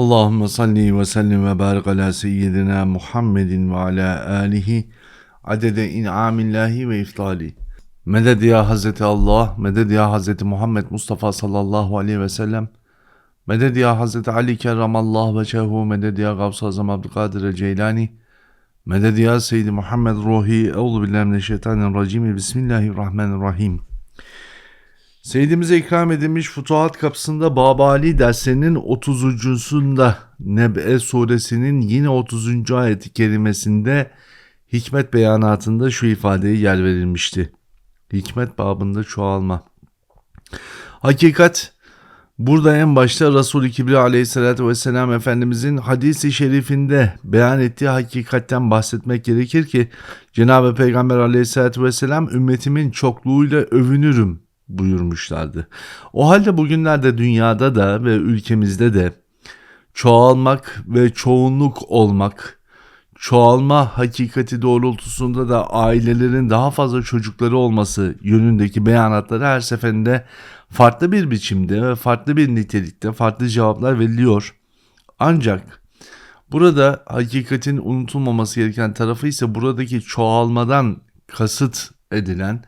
Allahümme salli ve sellim ve barik ala seyyidina Muhammedin ve ala alihi adede in'amillahi ve iftali. Meded ya Hazreti Allah, meded ya Hazreti Muhammed Mustafa sallallahu aleyhi ve sellem. Meded ya Hazreti Ali kerramallahu ve cehu, meded ya Gavs-ı Azam Abdülkadir Ceylani. Meded ya Seyyidi Muhammed Ruhi, Euzu billahi mineşşeytanirracim, Bismillahirrahmanirrahim. Seyyidimize ikram edilmiş Futuhat kapısında Babali derslerinin 30.sunda Neb'e suresinin yine 30. ayeti kerimesinde hikmet beyanatında şu ifadeye yer verilmişti. Hikmet babında çoğalma. Hakikat burada en başta Resul-i Kibriya aleyhissalatü vesselam Efendimizin hadisi şerifinde beyan ettiği hakikatten bahsetmek gerekir ki Cenab-ı Peygamber aleyhissalatü vesselam ümmetimin çokluğuyla övünürüm buyurmuşlardı. O halde bugünlerde dünyada da ve ülkemizde de çoğalmak ve çoğunluk olmak, çoğalma hakikati doğrultusunda da ailelerin daha fazla çocukları olması yönündeki beyanatları her seferinde farklı bir biçimde ve farklı bir nitelikte farklı cevaplar veriliyor. Ancak burada hakikatin unutulmaması gereken tarafı ise buradaki çoğalmadan kasıt edilen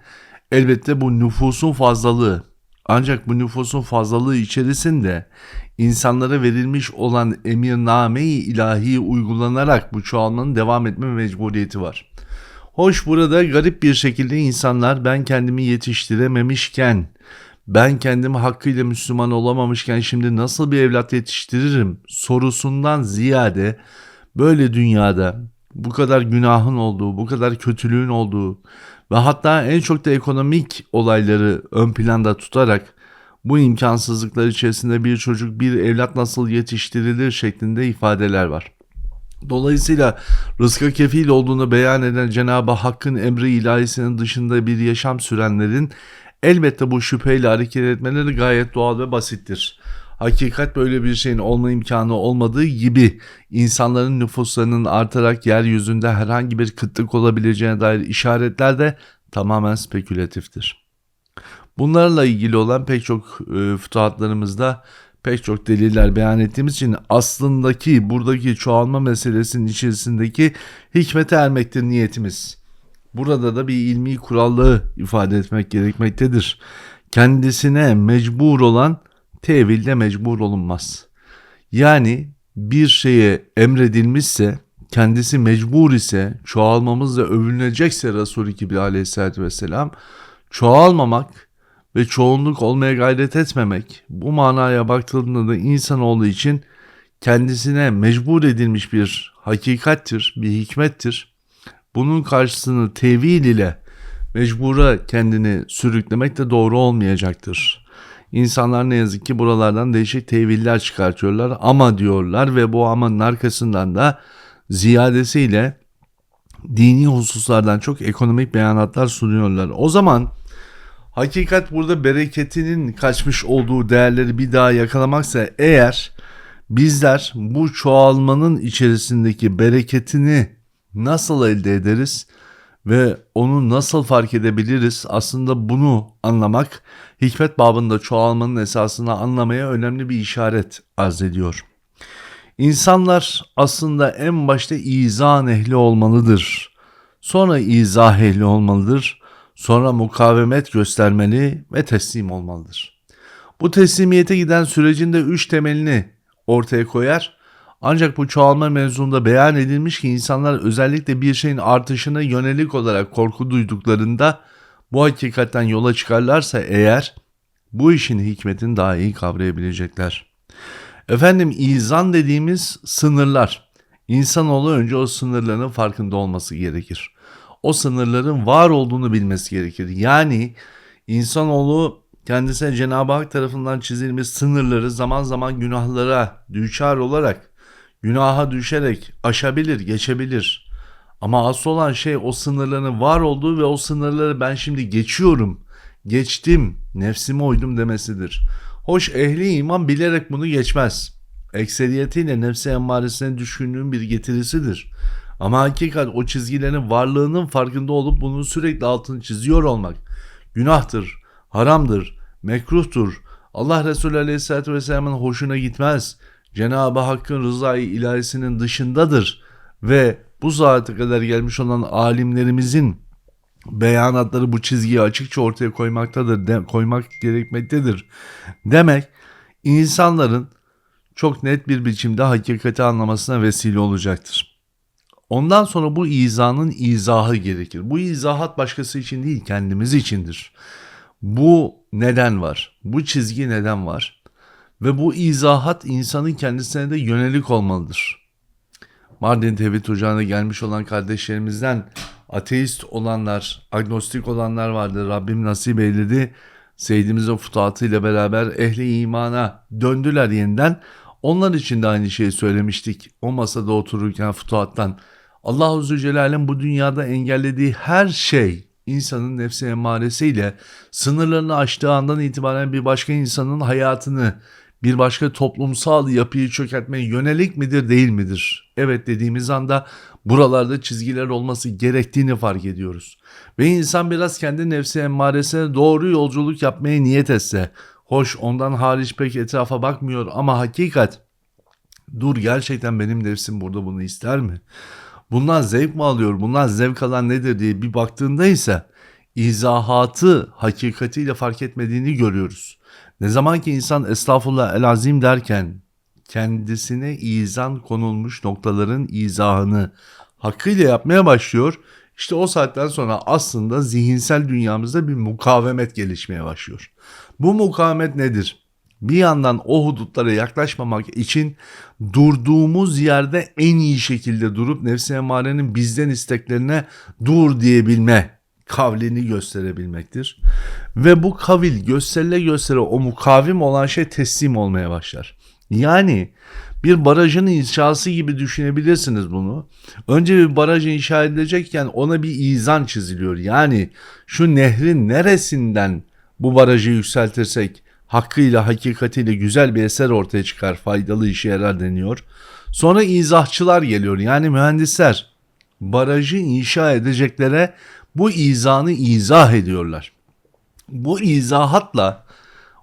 Elbette bu nüfusun fazlalığı. Ancak bu nüfusun fazlalığı içerisinde insanlara verilmiş olan emirname-i ilahi uygulanarak bu çoğalmanın devam etme mecburiyeti var. Hoş burada garip bir şekilde insanlar ben kendimi yetiştirememişken, ben kendimi hakkıyla Müslüman olamamışken şimdi nasıl bir evlat yetiştiririm sorusundan ziyade böyle dünyada bu kadar günahın olduğu, bu kadar kötülüğün olduğu, ve hatta en çok da ekonomik olayları ön planda tutarak bu imkansızlıklar içerisinde bir çocuk bir evlat nasıl yetiştirilir şeklinde ifadeler var. Dolayısıyla rızka kefil olduğunu beyan eden Cenab-ı Hakk'ın emri ilahisinin dışında bir yaşam sürenlerin elbette bu şüpheyle hareket etmeleri gayet doğal ve basittir. Hakikat böyle bir şeyin olma imkanı olmadığı gibi insanların nüfuslarının artarak yeryüzünde herhangi bir kıtlık olabileceğine dair işaretler de tamamen spekülatiftir. Bunlarla ilgili olan pek çok e, fütuhatlarımızda pek çok deliller beyan ettiğimiz için aslındaki buradaki çoğalma meselesinin içerisindeki hikmete ermektir niyetimiz. Burada da bir ilmi kurallığı ifade etmek gerekmektedir. Kendisine mecbur olan tevilde mecbur olunmaz. Yani bir şeye emredilmişse kendisi mecbur ise çoğalmamızla övünecekse Resulü gibi aleyhissalatü vesselam çoğalmamak ve çoğunluk olmaya gayret etmemek bu manaya baktığında da insanoğlu için kendisine mecbur edilmiş bir hakikattir, bir hikmettir. Bunun karşısını tevil ile mecbura kendini sürüklemek de doğru olmayacaktır. İnsanlar ne yazık ki buralardan değişik teviller çıkartıyorlar. Ama diyorlar ve bu amanın arkasından da ziyadesiyle dini hususlardan çok ekonomik beyanatlar sunuyorlar. O zaman hakikat burada bereketinin kaçmış olduğu değerleri bir daha yakalamaksa eğer bizler bu çoğalmanın içerisindeki bereketini nasıl elde ederiz? Ve onu nasıl fark edebiliriz? Aslında bunu anlamak hikmet babında çoğalmanın esasını anlamaya önemli bir işaret arz ediyor. İnsanlar aslında en başta izah ehli olmalıdır. Sonra izah ehli olmalıdır. Sonra mukavemet göstermeli ve teslim olmalıdır. Bu teslimiyete giden sürecin de üç temelini ortaya koyar ancak bu çoğalma mevzunda beyan edilmiş ki insanlar özellikle bir şeyin artışına yönelik olarak korku duyduklarında bu hakikatten yola çıkarlarsa eğer bu işin hikmetini daha iyi kavrayabilecekler. Efendim izan dediğimiz sınırlar. İnsanoğlu önce o sınırların farkında olması gerekir. O sınırların var olduğunu bilmesi gerekir. Yani insanoğlu kendisine Cenab-ı Hak tarafından çizilmiş sınırları zaman zaman günahlara düçar olarak günaha düşerek aşabilir, geçebilir. Ama asıl olan şey o sınırların var olduğu ve o sınırları ben şimdi geçiyorum, geçtim, nefsime uydum demesidir. Hoş ehli iman bilerek bunu geçmez. Ekseriyetiyle nefsi emmaresine düşkünlüğün bir getirisidir. Ama hakikat o çizgilerin varlığının farkında olup bunun sürekli altını çiziyor olmak günahtır, haramdır, mekruhtur. Allah Resulü Aleyhisselatü Vesselam'ın hoşuna gitmez Cenab-ı Hakk'ın rızayı ilahisinin dışındadır ve bu saate kadar gelmiş olan alimlerimizin beyanatları bu çizgiyi açıkça ortaya koymaktadır, de, koymak gerekmektedir. Demek insanların çok net bir biçimde hakikati anlamasına vesile olacaktır. Ondan sonra bu izanın izahı gerekir. Bu izahat başkası için değil kendimiz içindir. Bu neden var? Bu çizgi neden var? Ve bu izahat insanın kendisine de yönelik olmalıdır. Mardin Tevhid Ocağı'na gelmiş olan kardeşlerimizden ateist olanlar, agnostik olanlar vardı. Rabbim nasip eyledi. Seyyidimizin futuhatıyla beraber ehli imana döndüler yeniden. Onlar için de aynı şeyi söylemiştik. O masada otururken futuhattan. Allah-u Zülcelal'in bu dünyada engellediği her şey insanın nefsi emmaresiyle sınırlarını aştığı andan itibaren bir başka insanın hayatını, bir başka toplumsal yapıyı çökertmeye yönelik midir değil midir? Evet dediğimiz anda buralarda çizgiler olması gerektiğini fark ediyoruz. Ve insan biraz kendi nefsi emmaresine doğru yolculuk yapmaya niyet etse, hoş ondan hariç pek etrafa bakmıyor ama hakikat, dur gerçekten benim nefsim burada bunu ister mi? Bundan zevk mi alıyor, bundan zevk alan nedir diye bir baktığında ise izahatı hakikatiyle fark etmediğini görüyoruz. Ne zaman ki insan estağfurullah el azim derken kendisine izan konulmuş noktaların izahını hakkıyla yapmaya başlıyor. İşte o saatten sonra aslında zihinsel dünyamızda bir mukavemet gelişmeye başlıyor. Bu mukavemet nedir? Bir yandan o hudutlara yaklaşmamak için durduğumuz yerde en iyi şekilde durup nefsi emarenin bizden isteklerine dur diyebilme kavlini gösterebilmektir. Ve bu kavil gösterile göstere o mukavim olan şey teslim olmaya başlar. Yani bir barajın inşası gibi düşünebilirsiniz bunu. Önce bir baraj inşa edilecekken ona bir izan çiziliyor. Yani şu nehrin neresinden bu barajı yükseltirsek hakkıyla hakikatiyle güzel bir eser ortaya çıkar, faydalı işe yarar deniyor. Sonra izahçılar geliyor yani mühendisler barajı inşa edeceklere bu izanı izah ediyorlar. Bu izahatla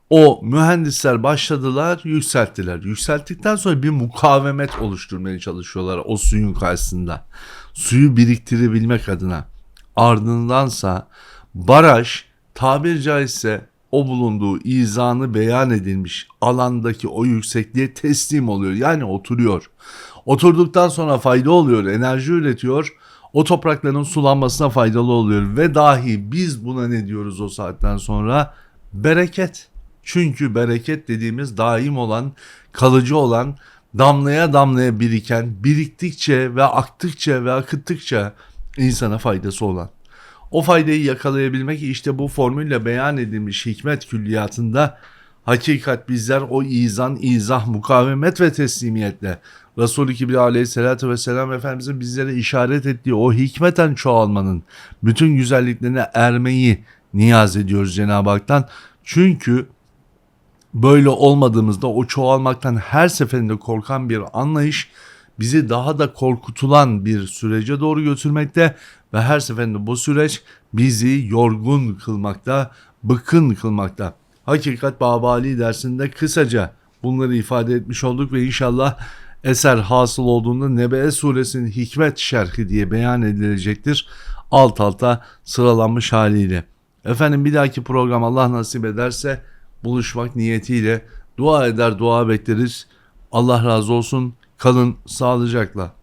o mühendisler başladılar, yükselttiler. Yükselttikten sonra bir mukavemet oluşturmaya çalışıyorlar o suyun karşısında. Suyu biriktirebilmek adına. Ardındansa baraj tabir caizse o bulunduğu izanı beyan edilmiş alandaki o yüksekliğe teslim oluyor. Yani oturuyor. Oturduktan sonra fayda oluyor, enerji üretiyor. O toprakların sulanmasına faydalı oluyor ve dahi biz buna ne diyoruz o saatten sonra? Bereket. Çünkü bereket dediğimiz daim olan, kalıcı olan, damlaya damlaya biriken, biriktikçe ve aktıkça ve akıttıkça insana faydası olan. O faydayı yakalayabilmek işte bu formülle beyan edilmiş hikmet külliyatında hakikat bizler o izan, izah, mukavemet ve teslimiyetle Resulü Kibriya aleyhissalatü vesselam Efendimizin bizlere işaret ettiği o hikmeten çoğalmanın bütün güzelliklerine ermeyi niyaz ediyoruz Cenab-ı Hak'tan. Çünkü böyle olmadığımızda o çoğalmaktan her seferinde korkan bir anlayış bizi daha da korkutulan bir sürece doğru götürmekte ve her seferinde bu süreç bizi yorgun kılmakta, bıkın kılmakta. Hakikat Babali dersinde kısaca bunları ifade etmiş olduk ve inşallah eser hasıl olduğunda Nebe suresinin hikmet şerhi diye beyan edilecektir. Alt alta sıralanmış haliyle. Efendim bir dahaki program Allah nasip ederse buluşmak niyetiyle dua eder dua bekleriz. Allah razı olsun. Kalın sağlıcakla.